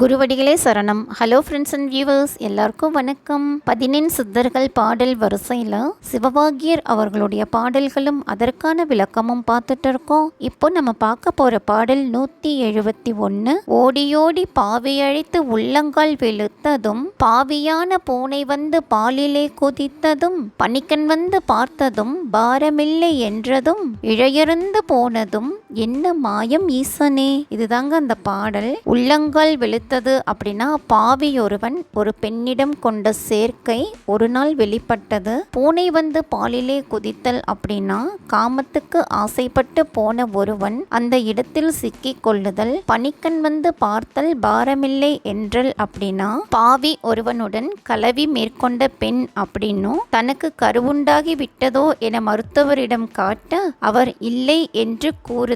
குருவடிகளே சரணம். Hello friends and viewers எல்லாருக்கும் வணக்கம். பதினெண் சித்தர்கள் பாடல் வரிசையில் சிவபாகியர் அவர்களுடைய பாடல்களும் அதற்கான விளக்கமும் பார்த்துட்டு இருக்கோம் இப்போ நம்ம பார்க்க போகிற பாடல் நூற்றி எழுபத்தி ஒன்று ஓடியோடி பாவி அழைத்து உள்ளங்கால் வெளுத்ததும் பாவியான பூனை வந்து பாலிலே குதித்ததும் பணிக்கன் வந்து பார்த்ததும் பாரமில்லை என்றதும் இழையருந்து போனதும் என்ன மாயம் ஈசனே? இதுதாங்க அந்த பாடல். உள்ளங்கால் வெளுத்தது அப்படின்னா பாவி ஒருவன் ஒரு பெண்ணிடம் கொண்ட சேர்க்கை ஒரு நாள் வெளிப்பட்டது. பூனை வந்து பாலிலே குதித்தல் அப்படின்னா காமத்துக்கு ஆசைப்பட்டு போன ஒருவன் அந்த இடத்தில் சிக்கிக் கொள்ளுதல். பனிக்கண் வந்து பார்த்தல் பாரமில்லை என்றல் அப்படின்னா பாவி ஒருவனுடன் கலவி மேற்கொண்ட பெண் அப்படின்னும் தனக்கு கருவுண்டாகி விட்டதோ என மருத்துவரிடம் காட்ட அவர் இல்லை என்று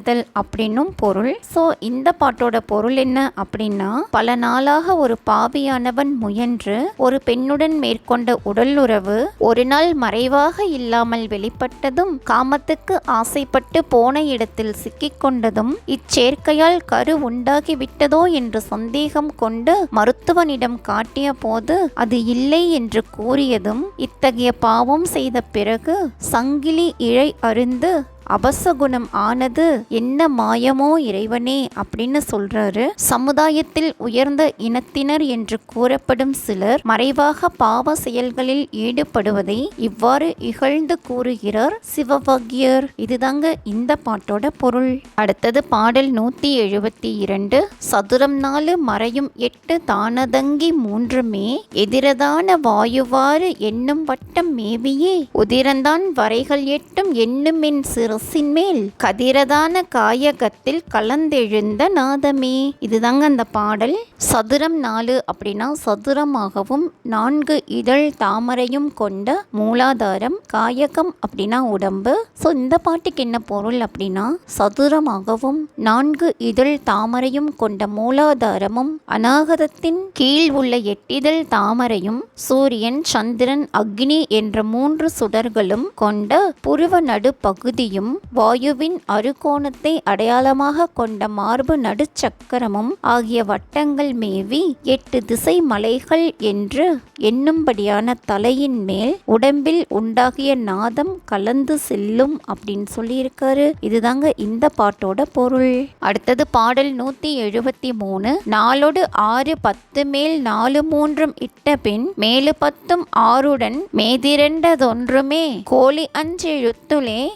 கூறுதல் அப்படின்னும் பொருள். ஸோ இந்த பாட்டோட பொருள் என்ன அப்படின்னா பல நாளாக ஒரு பாவியானவன் முயன்று ஒரு பெண்ணுடன் மேற்கொண்ட உடலுறவு ஒரு நாள் மறைவாக இல்லாமல் வெளிப்பட்டதும் காமத்துக்கு ஆசைப்பட்டு போன இடத்தில் சிக்கிக்கொண்டதும் இச்சேர்க்கையால் கரு உண்டாகி விட்டதோ என்று சந்தேகம் கொண்டு மருத்துவனிடம் காட்டிய போது அது இல்லை என்று கூறியதும் இத்தகைய பாவம் செய்த பிறகு சங்கிலி இழை அருந்து அபசகுணம் ஆனது என்ன மாயமோ இறைவனே அப்படின்னு சொல்றாரு. சமுதாயத்தில் உயர்ந்த இனத்தினர் என்று கூறப்படும் சிலர் மறைவாக பாவ செயல்களில் ஈடுபடுவதை இவ்வாறு இகழ்ந்து கூறுகிறார் சிவபக்யர். இதுதாங்க இந்த பாட்டோட பொருள். அடுத்தது பாடல் நூத்தி எழுபத்தி இரண்டு. சதுரம் நாலு மறையும் எட்டு தானதங்கி மூன்றுமே. எதிரதான வாயுவாறு என்னும் வட்டம் மேவியே. உதிரந்தான் வரைகள் எட்டும் சிறு அரசின் மேல் கதிரதான காயகத்தில் கலந்தெழுந்த நாதமே. இதுதாங்க அந்த பாடல். சதுரம் நாலு அப்படின்னா சதுரமாகவும் நான்கு இதழ் தாமரையும் கொண்ட மூலாதாரம் காயகம் அப்படின்னா உடம்பு. ஸோ இந்த பாட்டுக்கு என்ன பொருள் அப்படின்னா சதுரமாகவும் நான்கு இதழ் தாமரையும் கொண்ட மூலாதாரமும் அநாகதத்தின் கீழ் உள்ள எட்டிதழ் தாமரையும் சூரியன் சந்திரன் அக்னி என்ற மூன்று சுடர்களும் கொண்ட புருவ நடுப்பகுதியும் பகுதியும் வாயுவின் அறுகோணத்தை அடையாளமாக கொண்ட மார்பு நடுச்சக்கரமும் ஆகிய வட்டங்கள் மேவி எட்டு திசை மலைகள் என்று எண்ணும்படியான தலையின் மேல் உடம்பில் உண்டாகிய நாதம் கலந்து செல்லும் அப்படின்னு சொல்லியிருக்காரு. இதுதாங்க இந்த பாட்டோட பொருள். அடுத்தது பாடல் நூத்தி எழுபத்தி மூணு. நாளோடு ஆறு பத்து மேல் நாலு மூன்றும் இட்ட பின் மேலு பத்தும் ஆறுடன் மேதிரண்டதொன்றுமே. கோழி அஞ்செழுத்துளே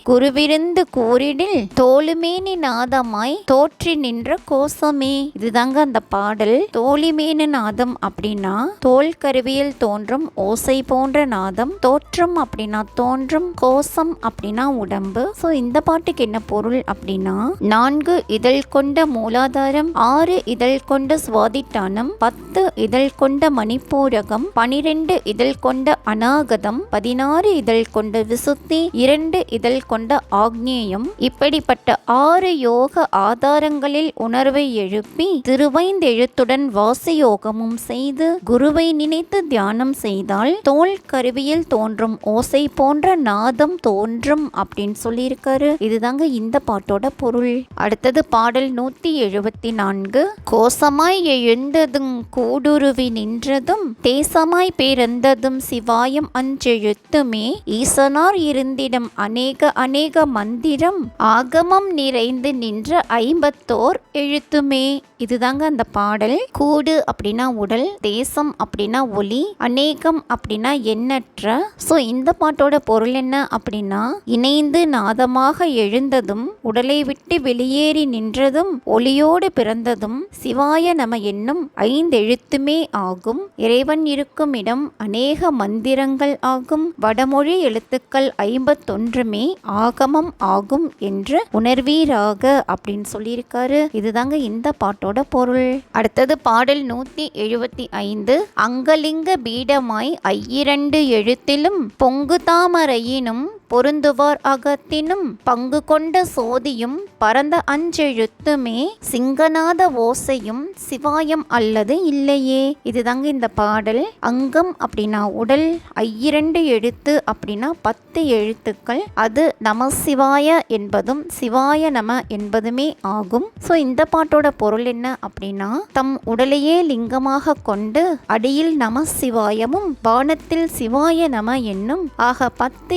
குருவிருந்து கூறிடில் தோளுமேனி நாதமாய் தோற்றி நின்ற கோசமே இதுதாங்க அந்த பாடல். தோழிமேனு நாதம் அப்படின்னா தோல் கருவியில் தோன்றும் ஓசை போன்ற நாதம் தோற்றம் அப்படின்னா தோன்றும் கோசம் அப்படின்னா உடம்பு. ஸோ இந்த பாட்டுக்கு என்ன பொருள் அப்படின்னா நான்கு இதழ் கொண்ட மூலாதாரம் ஆறு இதழ் கொண்ட சுவாதிட்டானம் பத்து இதழ் கொண்ட மணிப்பூரகம் பனிரெண்டு இதழ் கொண்ட அநாகதம் பதினாறு இதழ் கொண்ட விசுத்தி இரண்டு இதழ் கொண்ட ஆ ஆக்னேயம் இப்படிப்பட்ட ஆறு யோக ஆதாரங்களில் உணர்வை எழுப்பி திருவைந்தெழுத்துடன் வாசயோகமும் செய்து குருவை நினைத்து தியானம் செய்தால் தோல் கருவியில் தோன்றும் ஓசை போன்ற நாதம் தோன்றும் அப்படின்னு சொல்லியிருக்காரு. இதுதாங்க இந்த பாட்டோட பொருள். அடுத்தது பாடல் நூத்தி எழுபத்தி நான்கு. கோசமாய் எழுந்ததும் கூடுருவி நின்றதும் தேசமாய் பிறந்ததும் சிவாயம் அஞ்செழுத்துமே ஈசனார் இருந்திடம் அநேக அநேக மந்திரம் ஆகமம் நிறைந்து நின்ற ஐம்பத்தோர் எழுத்துமே. இதுதாங்க அந்த பாடல். கூடு அப்படின்னா உடல் தேசம் அப்படின்னா ஒளி அநேகம் அப்படின்னா எண்ணற்ற. ஸோ இந்த பாட்டோட பொருள் என்ன அப்படின்னா இணைந்து நாதமாக எழுந்ததும் உடலை விட்டு வெளியேறி நின்றதும் ஒளியோடு பிறந்ததும் சிவாய நம என்னும் ஐந்தெழுத்துமே ஆகும். இறைவன் இருக்கும் இடம் அநேக மந்திரங்கள் ஆகும். வடமொழி எழுத்துக்கள் ஐம்பத்தொன்றுமே ஆகமம் ஆகும் என்று உணர்வீராக அப்படின்னு சொல்லியிருக்காரு. இதுதாங்க இந்த பாட்டோட பொருள். அடுத்தது பாடல் நூத்தி எழுபத்தி ஐந்து அங்கலிங்க பீடமாய் ஐயிரண்டு எழுத்திலும் பொங்கு தாமரையினும் பொருந்துவார் அகத்தினும் பங்கு கொண்ட சோதியும் பரந்த அஞ்செழுத்துமே சிங்கநாத ஓசையும் சிவாயம் அல்லது இல்லையே. இதுதாங்க இந்த பாடல். அங்கம் அப்படின்னா உடல் ஐயிரண்டு எழுத்து அப்படின்னா பத்து எழுத்துக்கள். அது நம சிவாய என்பதும் சிவாய நம என்பதுமே ஆகும். ஸோ இந்த பாட்டோட பொருள் என்ன அப்படின்னா தம் உடலையே லிங்கமாக கொண்டு அடியில் நம சிவாயமும் பானத்தில் சிவாய நம என்னும் ஆக பத்து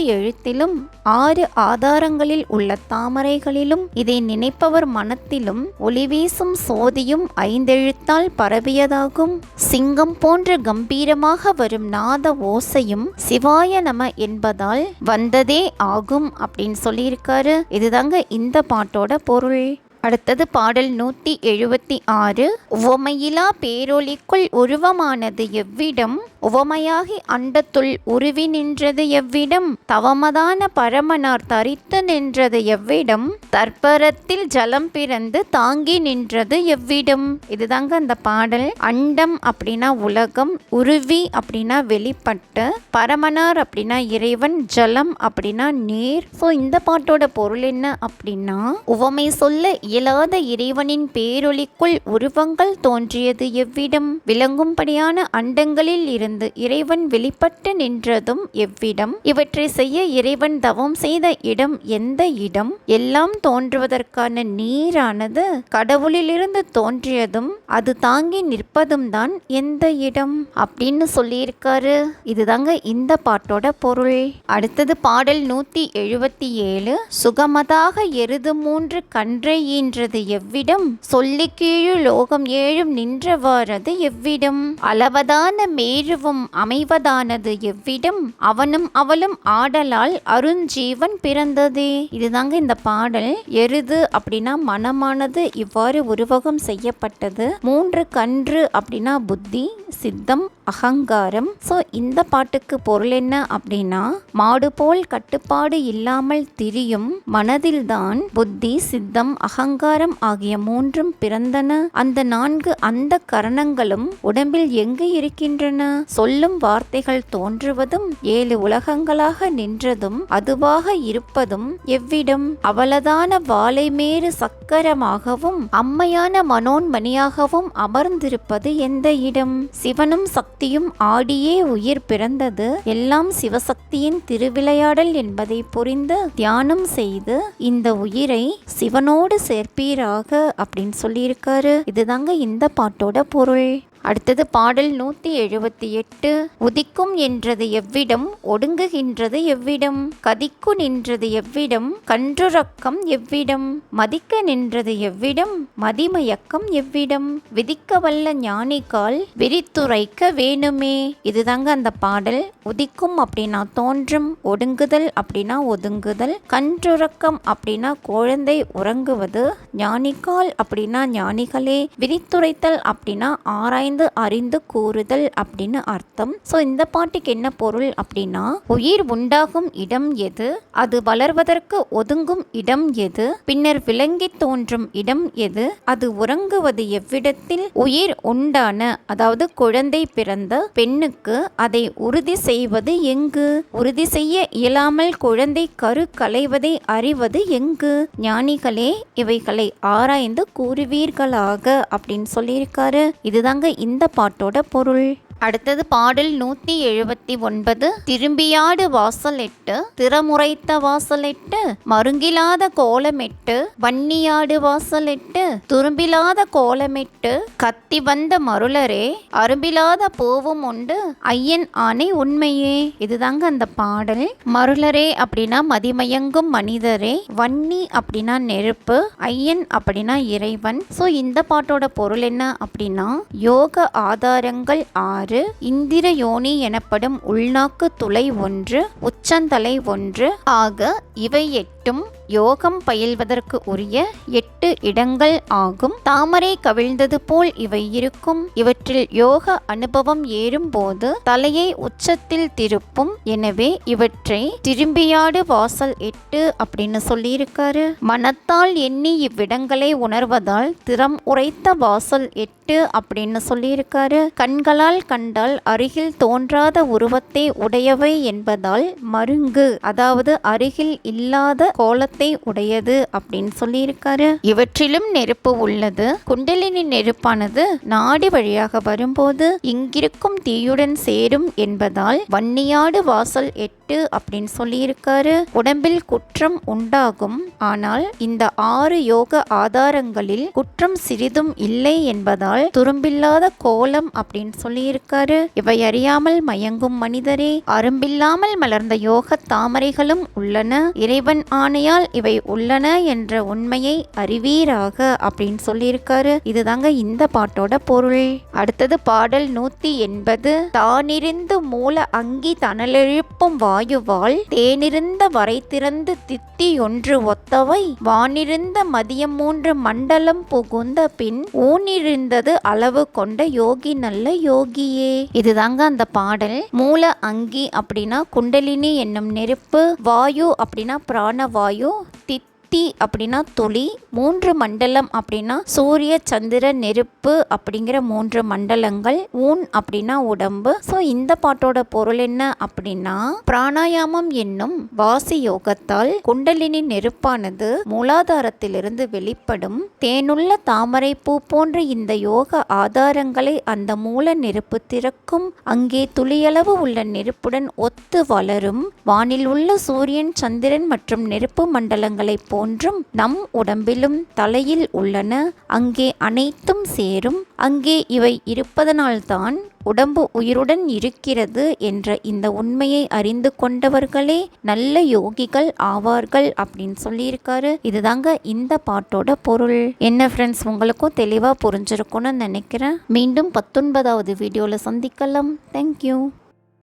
எழுத்திலும் ஆறு ஆதாரங்களில் உள்ள தாமரைகளிலும் இதை நினைப்பவர் மனத்திலும் ஒளிவீசும் சோதியும் ஐந்தெழுத்தால் பரவியதாகும். சிங்கம் போன்ற கம்பீரமாக வரும் நாத ஓசையும் சிவாய நம என்பதால் வந்ததே ஆகும் அப்படின்னு சொல்லியிருக்காரு. இதுதாங்க இந்த பாட்டோட பொருள். அடுத்தது பாடல் நூற்றி எழுபத்தி ஆறு. உவமையிலா பேரொழிக்குள் உருவமானது எவ்விடம்? உவமையாகி அண்டத்துள் உருவி நின்றது எவ்விடம்? தவமதான பரமனார் தரித்து நின்றது எவ்விடம்? தற்பரத்தில் ஜலம் பிறந்து தாங்கி நின்றது எவ்விடம்? இதுதாங்க அந்த பாடல். அண்டம் அப்படின்னா உலகம் உருவி அப்படின்னா வெளிப்பட்டு பரமனார் அப்படின்னா இறைவன் ஜலம் அப்படின்னா நீர். ஸோ இந்த பாட்டோட பொருள் என்ன அப்படின்னா உவமை சொல்ல இயலாத இறைவனின் பேரொளிக்குள் உருவங்கள் தோன்றியது எவ்விடம்? விளங்கும்படியான அண்டங்களில் இருந்து இறைவன் வெளிப்பட்டு நின்றதும் எவ்விடம்? இவற்றை செய்ய இறைவன் தவம் செய்த இடம் எந்த இடம்? எல்லாம் தோன்றுவதற்கான நீரானது கடவுளிலிருந்து தோன்றியதும் அது தாங்கி நிற்பதும் தான் எந்த இடம்? அப்படின்னு சொல்லியிருக்காரு. இதுதாங்க இந்த பாட்டோட பொருள். அடுத்தது பாடல் நூத்தி எழுபத்தி ஏழு. சுகமதாக எருது மூன்று கன்றையின் ஈன்றது எவ்விடம்? சொல்லி கீழு லோகம் ஏழும் நின்றவாறது எவ்விடம்? அளவதான மேருவும் அமைவதானது எவ்விடம்? அவனும் அவளும் ஆடலால் அருஞ்சீவன் பிறந்ததே. இதுதாங்க இந்த பாடல். எருது அப்படின்னா மனமானது இவ்வாறு உருவகம் செய்யப்பட்டது. மூன்று கன்று அப்படின்னா புத்தி சித்தம் அகங்காரம். ஸோ இந்த பாட்டுக்கு பொருள் என்ன அப்படின்னா மாடு போல் கட்டுப்பாடு இல்லாமல் திரியும் மனதில்தான் புத்தி சித்தம் அகங்காரம் ஆகிய மூன்றும் பிறந்தன. அந்த நான்கு அந்த கரணங்களும் உடம்பில் எங்கு இருக்கின்றன? சொல்லும் வார்த்தைகள் தோன்றுவதும் ஏழு உலகங்களாக நின்றதும் அதுவாக இருப்பதும் எவ்விடம்? அவளதான வாழைமேறு சக்கரமாகவும் அம்மையான மனோன்மணியாகவும் அமர்ந்திருப்பது எந்த இடம்? சிவனும் சக்தியும் ஆடியே உயிர் பிறந்தது. எல்லாம் சிவசக்தியின் திருவிளையாடல் என்பதை புரிந்து தியானம் செய்து இந்த உயிரை சிவனோடு சேர்ப்பீராக அப்படின்னு சொல்லியிருக்காரு. இதுதாங்க இந்த பாட்டோட பொருள். அடுத்தது பாடல் நூற்றி எழுபத்தி எட்டு. உதிக்கும் என்றது எவ்விடம் ஒடுங்குகின்றது எவ்விடம் கதிக்கு நின்றது எவ்விடம் கன்றுறக்கம் எவ்விடம் மதிக்க நின்றது எவ்விடம் மதிமயக்கம் எவ்விடம் விதிக்க வல்ல ஞானிக்கால் விரித்துரைக்க வேணுமே. இதுதாங்க அந்த பாடல். உதிக்கும் அப்படின்னா தோன்றும் ஒடுங்குதல் அப்படின்னா ஒதுங்குதல் கன்றுறக்கம் அப்படின்னா குழந்தை உறங்குவது ஞானிக்கால் அப்படின்னா ஞானிகளே விரித்துரைத்தல் அப்படின்னா ஆராய்ந்து அறிந்து கூறுதல் அப்படின்னு அர்த்தம். ஸோ இந்த பாட்டுக்கு என்ன பொருள் அப்படின்னா உயிர் உண்டாகும் இடம் எது? அது வளர்வதற்கு ஒதுங்கும் இடம் எது? பின்னர் விளங்கி தோன்றும் இடம் எது? அது உறங்குவது எவ்விடத்தில்? உயிர் உண்டான அதாவது குழந்தை பிறந்த பெண்ணுக்கு அதை உறுதி செய்வது எங்கு? உறுதி செய்ய இயலாமல் குழந்தை கரு களைவதை அறிவது எங்கு? ஞானிகளே இவைகளை ஆராய்ந்து கூறுவீர்களாக அப்படின்னு சொல்லியிருக்காரு. இதுதாங்க இந்த பாட்டோட பொருள். அடுத்தது பாடல் நூத்தி எழுபத்தி ஒன்பது. திரும்பியாடு வாசலெட்டு திறமுறைத்த வாசலெட்டு மருங்கிலாத கோலமெட்டு வன்னியாடு வாசலெட்டு துரும்பிலாத கோலமெட்டு கத்தி வந்த மருளரே அரும்பிலாத பூவும் உண்டு ஐயன் ஆணை உண்மையே. இதுதாங்க அந்த பாடல். மருளரே அப்படின்னா மதிமயங்கும் மனிதரே வன்னி அப்படின்னா நெருப்பு ஐயன் அப்படின்னா இறைவன். ஸோ இந்த பாட்டோட பொருள் என்ன அப்படின்னா யோக ஆதாரங்கள் ஆறு. இந்திர யோனி எனப்படும் உள்நாக்கு துளை ஒன்று உச்சந்தலை ஒன்று. ஆக இவை எட்டு மட்டும் யோகம் பயில்வதற்கு உரிய எட்டு இடங்கள் ஆகும். தாமரை கவிழ்ந்தது போல் இவை இருக்கும். இவற்றில் யோக அனுபவம் ஏறும்போது தலையை உச்சத்தில் திருப்பும். எனவே இவற்றை திரும்பியாடு வாசல் எட்டு அப்படின்னு சொல்லியிருக்காரு. மனத்தால் எண்ணி இவ்விடங்களை உணர்வதால் திறம் உரைத்த வாசல் எட்டு அப்படின்னு சொல்லியிருக்காரு. கண்களால் கண்டால் அருகில் தோன்றாத உருவத்தை உடையவை என்பதால் மருங்கு அதாவது அருகில் இல்லாத கோலத்தை உடையது அப்படின்னு சொல்லியிருக்காரு. இவற்றிலும் நெருப்பு உள்ளது. குண்டலினி நெருப்பானது நாடி வழியாக வரும்போது இங்கிருக்கும் தீயுடன் சேரும் என்பதால் வன்னியாடு வாசல் எட்டு அப்படின்னு சொல்லியிருக்காரு. உடம்பில் குற்றம் உண்டாகும். ஆனால் இந்த ஆறு யோக ஆதாரங்களில் குற்றம் சிறிதும் இல்லை என்பதால் துரும்பில்லாத கோலம் அப்படின்னு சொல்லியிருக்காரு. இவை அறியாமல் மயங்கும் மனிதரே. அரும்பில்லாமல் மலர்ந்த யோக தாமரைகளும் உள்ளன. இறைவன் ஆணையால் இவை உள்ளன என்ற உண்மையை அறிவீராக அப்படின்னு சொல்லியிருக்காரு. இதுதாங்க இந்த பாட்டோட பொருள். அடுத்தது பாடல் நூத்தி எண்பது. தானிருந்து மூல அங்கி தனலெழுப்பும் வாயுவால் தேனிருந்த வரை திறந்து தித்தி ஒன்று ஒத்தவை. வானிருந்த மதியம் மூன்று மண்டலம் புகுந்த பின் ஊனிருந்தது அளவு கொண்ட யோகி நல்ல யோகியே. இதுதாங்க அந்த பாடல். மூல அங்கி அப்படின்னா குண்டலினி என்னும் நெருப்பு வாயு அப்படின்னா பிராண वायु तित् தீ அப்படின்னா துளி மூன்று மண்டலம் அப்படின்னா சூரிய சந்திர நெருப்பு அப்படிங்கிற மூன்று மண்டலங்கள் ஊன் அப்படின்னா உடம்பு. ஸோ இந்த பாட்டோட பொருள் என்ன அப்படின்னா பிராணாயாமம் என்னும் வாசி யோகத்தால் குண்டலினி நெருப்பானது மூலாதாரத்திலிருந்து வெளிப்படும். தேனுள்ள தாமரை பூ போன்ற இந்த யோக ஆதாரங்களை அந்த மூல நெருப்பு திறக்கும். அங்கே துளியளவு உள்ள நெருப்புடன் ஒத்து வளரும். வானில் உள்ள சூரியன் சந்திரன் மற்றும் நெருப்பு மண்டலங்களைப் போ போன்றும் நம் உடம்பிலும் தலையில் உள்ளன. அங்கே அனைத்தும் சேரும். அங்கே இவை இருப்பதனால்தான் உடம்பு உயிருடன் இருக்கிறது என்ற இந்த உண்மையை அறிந்து கொண்டவர்களே நல்ல யோகிகள் ஆவார்கள் அப்படின்னு சொல்லியிருக்காரு. இதுதாங்க இந்த பாட்டோட பொருள். என்ன ஃப்ரெண்ட்ஸ் உங்களுக்கும் தெளிவாக புரிஞ்சிருக்கும்னு நினைக்கிறேன். மீண்டும் பத்தொன்பதாவது வீடியோவில் சந்திக்கலாம். தேங்க்யூ